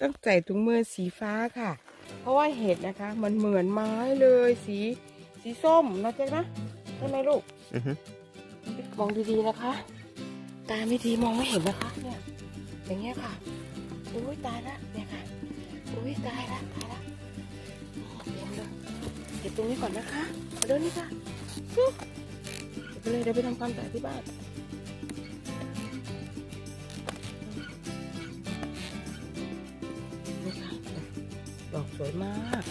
ต้องใส่ถุงมือสีฟ้าค่ะ เพราะว่าเห็ดนะคะ มันเหมือนไม้เลยสีสีส้มนะเจ๊นะใช่ไหมลูกอือฮึมองดีๆนะคะ ตาไม่ดีมองไม่เห็นนะคะ เนี่ย อย่างเงี้ยค่ะอุ้ยตายละเนี่ยค่ะอุ้ยตายละตายละเดี๋ยวเลยเก็บตรงนี้ก่อนนะคะเอาเดินนี่ค่ะซุ๊บเดี๋ยวไปเลยเดี๋ยวไปทำความสะอาดที่บ้านนี่ สวยมาก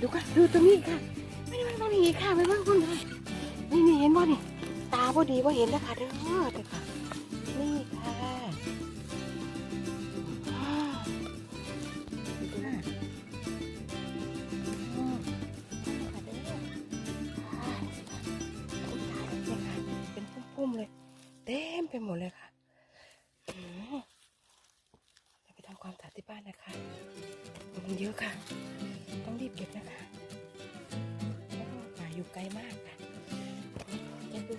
ดูค่ะดูตรงนี้ค่ะไม่ได้ไม่ได้ไม่ได้ค่ะไม่ได้คุณเลยนี่นี่เห็นบ่นี่ตาพอดีว่าเห็นนะคะเด้อเด้อค่ะนี่ค่ะอ่าดูนะอืมนี่ค่ะเด้อค่ะอุ๊ยตายแล้วเนี่ยค่ะเป็นพุ่มๆเลย เต็มไปหมดเลยค่ะอืมเดี๋ยวไปทำ ความสะอาดที่บ้านนะคะมันเยอะค่ะ ต้องรีบเก็บนะคะหมาะว่าป่าอยู่ไกลมากค่ะเก็บดู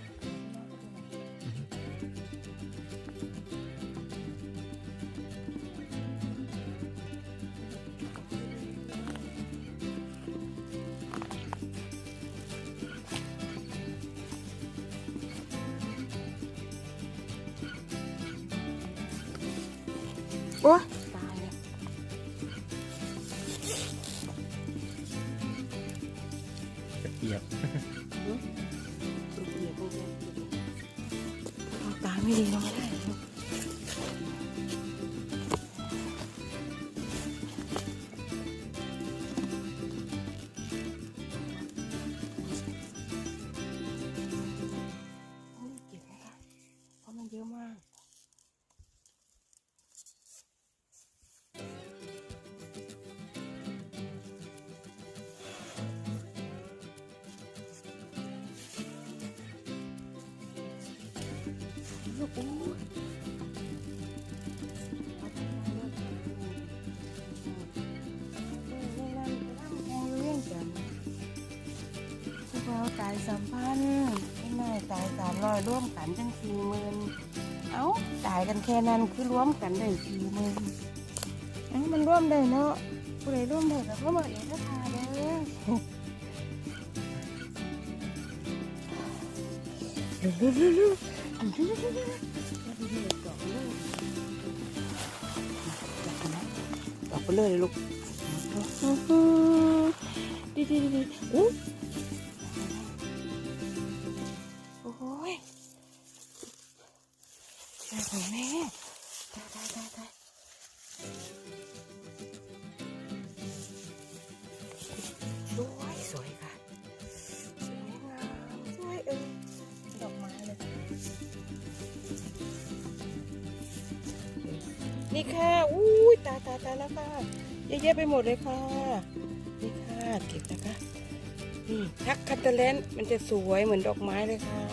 กระเทียบเอาตาไม่ดีเราไม่ได้ ลูกอู้เราตายสามพันไม่น่าตายสามร้อยร่วมกันจังสี่หมื่นเอ้าตายกันแค่นั้นคือรวมกันได้สี่หมื่นเอ้ามันร่วมได้เนาะผู้ใดร่วมได้ก็เข้ามาเองนะคะเด้อเร็ว ๆๆๆออกไปเลยลูกดีดีดีอู้ นี่ค่ะอุ้ยตาตาตาแล้วค่ะเยอะแยะไปหมดเลยค่ะนี่ค่ะเก็บนะคะนี่ทักคัตเตอร์เลนมันจะสวยเหมือนดอกไม้เลยค่ะ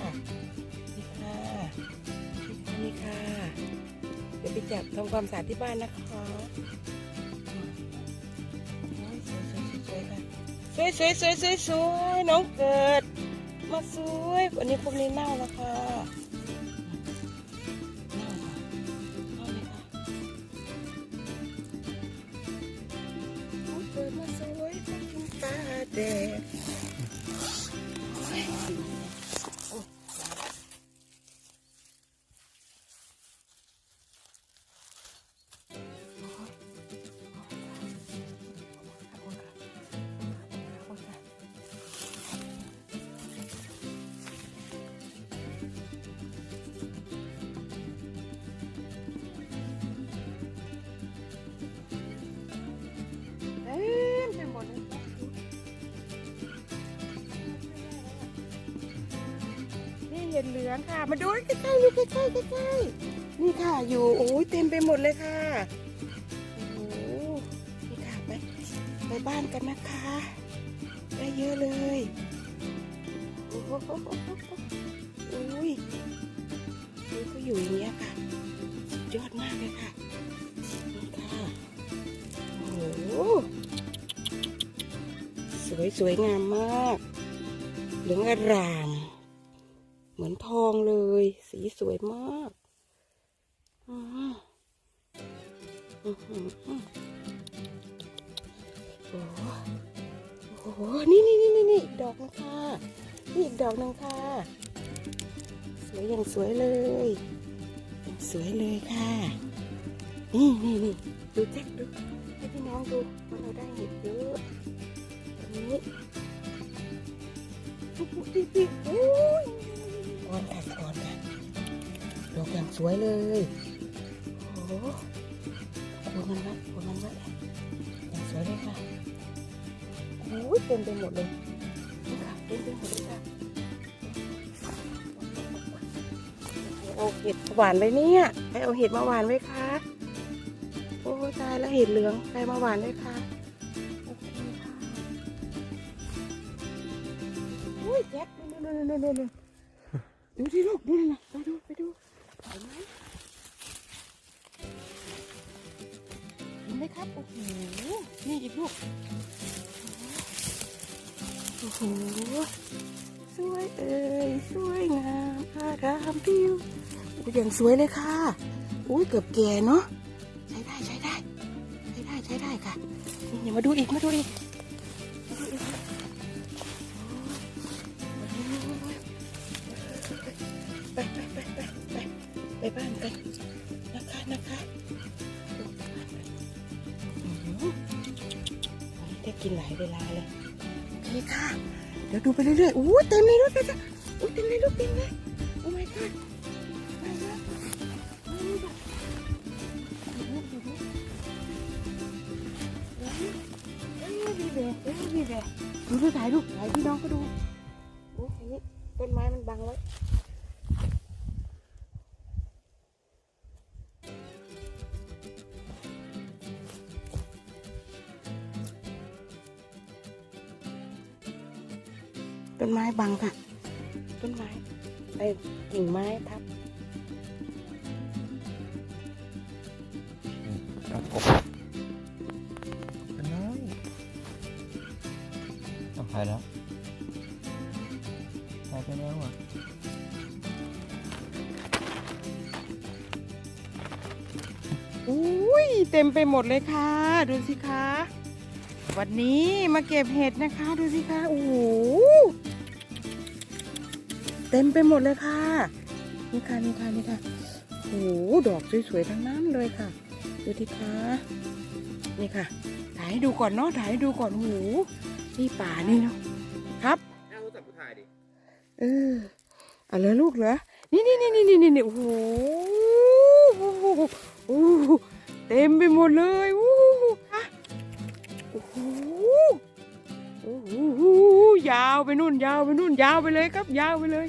นี่ค่ะนี่ค่ะเดี๋ยวไปจับทำความสะอาดที่บ้านนะคะสวยๆๆๆค่ะสวยสวยสวยสวยสวยน้องเกิด มาสวยวันนี้พวกนี้เน่าแล้วค่ะ ห็ดเหลืองค่ะ มาดูใกล้ๆนี่ใกล้ๆใกล้ๆนี่ค่ะอยู่โอ้ยเต็มไปหมดเลยค่ะโอ้โหนี่ค่ะไปไปบ้านกันนะคะ ได้เยอะเลยโอ้โหอุ้ยอุ้ยก็อยู่อย่างเงี้ยค่ะยอดมากเลยค่ะนี่ค่ะโอ้โหสวยสวยงามมากเหลืองอร่าม เหมือนทองเลย สีสวยมากโอ้โหโอ้โห นี่นี่นี่นี่นี่ดอกนึงค่ะ นี่อีกดอกนึงค่ะ สวยอย่างสวยเลยอย่างสวยเลยค่ะ นี่นี่นี่ดูแจ็คดู ให้พี่น้องดูว่าเราได้เห็ดเยอะอันนี้ปุ๊บปุ๊บปิ๊บปิ๊บโอ้ย ก้อนค่ะก้อนค่ะดอกอย่างสวยเลยโอ้โหคนมันไว้คนมันไว้อย่างสวยเลยค่ะโอ้ยเต็มไปหมดเลยนี่ค่ะเต็มไปหมดเลยค่ะเอาเห็ดหวานไว้เนี่ยใครเอาเห็ดมาหวานไว้คะโอ้ตายแล้วเห็ดเหลืองใครมาหวานด้วยคะโอเคค่ะอุ้ยแจ็คนู่นนู่นนู่นนู่นนู่น ดูที่ลูกดูนะไปดูไปดูเห็นไหมเห็นไหมครับโอ้โหนี่อีกลูกโอ้โหสวยเอ่ยสวยงามอารามพิวโอ้ยอย่างสวยเลยค่ะอุ้ยเกือบแก่เนาะใช้ได้ใช้ได้ใช้ได้ใช้ได้ค่ะนี่อย่ามาดูอีกมาดูอีก บ้านกันนะคะนะคะได้กินหลายเวลาเลยโอเคค่ะ เดี๋ยวดูไปเรื่อยๆอู้เต็มเลยลูกเต็มเลยอู้เต็มเลยลูกเต็มเลยโอ้ my god มาแล้วมาแล้วดูดูดูดีเบ้ดีเบดูดูถ่ายรูปถ่ายพี่น้องก็ดูโอ้ยนี่ต้นไม้มันบังไว้ ต้นไม้บังค่ะ ต้นไม้ไอ้กิ่งไม้ทับเอากบน้อยเอาหายแล้วหายไปแล้วอะอุ้ยเต็มไปหมดเลยค่ะ ดูสิคะ วันนี้มาเก็บเห็ดนะคะ ดูสิคะ โอ้โห เต็มไปหมดเลยค่ะนี่ค่ะนี่ค่ะนี่ค่ะโอ้โหดอกสวยๆทั้งนั้นเลยค่ะ ดูสิคะนี่ค่ะถ่ายให้ดูก่อนเนาะถ่ายให้ดูก่อนโอ้โหนี่ป่านี่เนาะครับเอาสับถ่ายดิเออเอาเลยลูกเหรอนี่นี่นี่นี่นี่นี่โอ้โหโอ้โหโอ้โหเต็มไปหมดเลยโนู่นยาวไปนู่นยาวไปเลยครับ ยาวไปเลย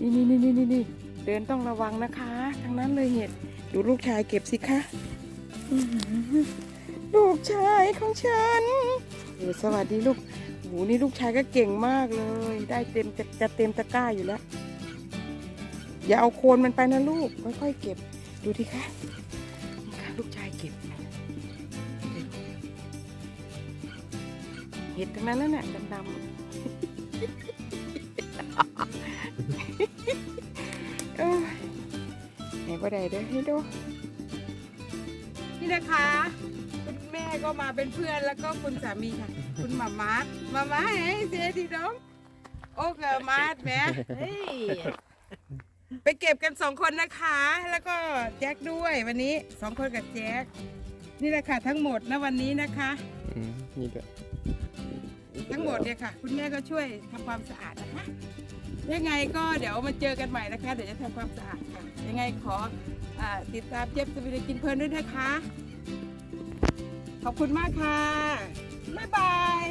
นี่นี่นี่นี่นี่นี่เดินต้องระวังนะคะ ทั้งนั้นเลยเห็ดดูลูกชายเก็บสิคะลูกชายของฉันสวัสดีลูกโอ้โหนี่ลูกชายก็เก่งมากเลย ได้เต็มจะจะเต็มตะกร้าอยู่แล้ว อย่าเอาโคนมันไปนะลูกค่อยๆเก็บ ดูที่คะนี่ค่ะลูกชายเก็บเห็ดทั้งนั้นนั่นแหละดำๆ ไหนบ่ได้เด้อให้ดูนี่นะคะ คุณแม่ก็มาเป็นเพื่อนแล้วก็คุณสามีค่ะ คุณหมามาหมามาเฮ้ยเสียดีน้องโอ้เกิมาดแหม่เฮ้ยไปเก็บกันสองคนนะคะ แล้วก็แจ็คด้วยวันนี้สองคนกับแจ็คนี่แหละค่ะทั้งหมดนะวันนี้นะคะ อืมนี่ด้วย ทั้งหมดเนี่ยค่ะ คุณแม่ก็ช่วยทำความสะอาดนะคะ ยังไงก็เดี๋ยวมาเจอกันใหม่นะคะ เดี๋ยวจะทำความสะอาดค่ะ ยังไงขออาติดตามเจ็บสวีดกินเพลินด้วยนะคะ ขอบคุณมากค่ะ บ๊ายบาย